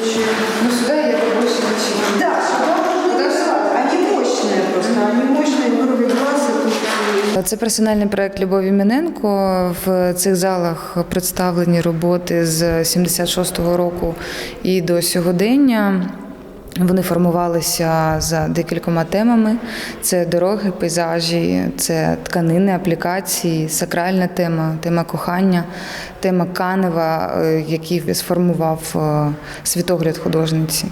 Ну, сюда я больше ничего. Да, сюда можно. Они мощные просто, они мощные, уровень глаза тут. Це персональний проект Любові Міненко. В цих залах представлені роботи з 76-го року і до сьогодення. Вони формувалися за декількома темами: це дороги, пейзажі, це тканини, аплікації, сакральна тема, тема кохання, тема Канева, е, який сформував е, світогляд художниці.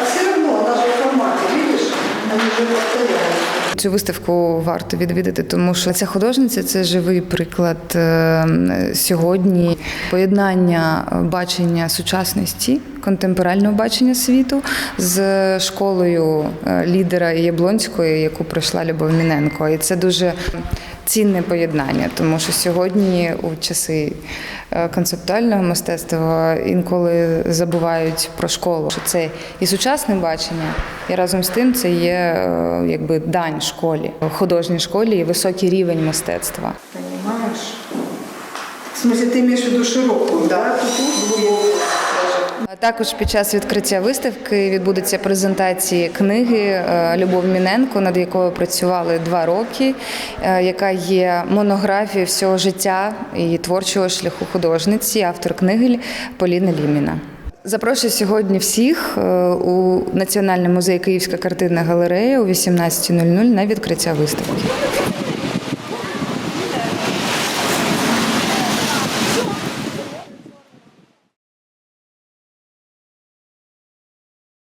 А все равно, она же в формате, видишь? Они же повторяют. Цю виставку варто відвідати, тому що ця художниця це живий приклад е, сьогодні поєднання бачення сучасності, контемпорального бачення світу з школою е, лідера Яблонської, яку пройшла Любов Міненко. І це дуже цінне поєднання, тому що сьогодні у часи е, концептуального мистецтва інколи забувають про школу. Що це і сучасне бачення, і разом з тим це є якби дань школі, художній школі і високий рівень мистецтва. Понимаешь? В смысле, ты имеешь в виду широкую, да? Тут. Також під час відкриття виставки відбудеться презентації книги е, Любов Міненко, над якою працювали два роки, е, яка є монографією всього життя і творчого шляху художниці, автор книги Поліна Ліміна. Запрошую сьогодні всіх е, у Національний музей Київська картинна галерея о 18.00 на відкриття виставки.